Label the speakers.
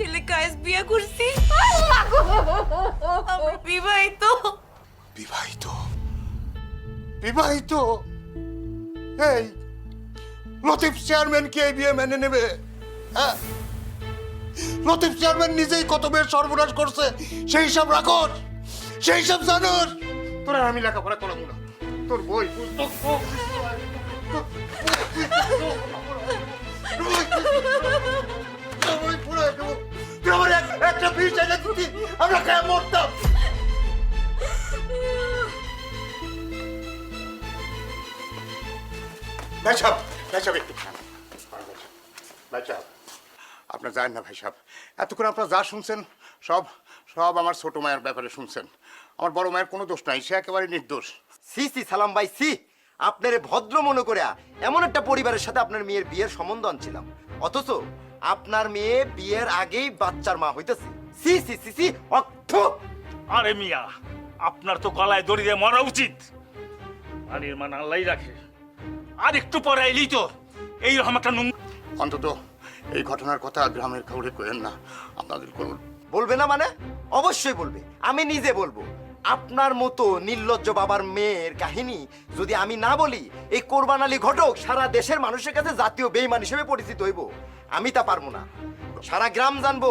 Speaker 1: ছেলে কায়েস বিয়ে করছি। বিবাহিত।
Speaker 2: বিবাহিত? বিবাহিত? এই, লতিফ চেয়ারম্যান কি বিয়ে মেনে নেবে? হ্যাঁ? লতিফ চেয়ারম্যান নিজেই কত মেয়ের সর্বনাশ করছে, সেই হিসাব রাখোস সেই হিসাব জানোস তোরা আমি লেখাপড়া করাবো না। তোর বই পুস্তক সব একটা ফিস আমরা মরতাম। আপনার জানেন না, ভাই সাহেব। এতক্ষণ আপনারা যা শুনছেন, সব সব আমার ছোট মায়ের ব্যাপারে শুনছেন। আমার বড় মায়ের কোনো দোষ নাই, সে একেবারে নির্দোষ।
Speaker 3: সি সি, সালাম ভাই, সি। আপনার ভদ্র মনে করে এমন একটা পরিবারের সাথে আপনার মেয়ের বিয়ের সম্বন্ধ আনছিলাম। অথচ আপনার মেয়ে বিয়ের আগেই বাচ্চার মা হইতেছে। সি সি সি সি অর্থ
Speaker 4: আরে মিয়া আপনার তো গলায় দড়ি দিয়ে মরা উচিত। পানির মান আল্লাহ রাখে। আর একটু পরে এলেই তো এইরকম একটা নুন
Speaker 2: অন্তত এই ঘটনার কথা গ্রামের কাউরে করেন না। আপনাদের করুন
Speaker 3: বলবে না মানে? অবশ্যই বলবে। আমি নিজে বলব। আপনার মতো নির্লজ্জ বাবার মেয়ের কাহিনী যদি আমি না বলি এই কোরবান আলী ঘটক সারা দেশের মানুষের কাছে জাতীয় বেইমান হিসেবে পরিচিত হইব। আমি তা পারব না। সারা গ্রাম জানব।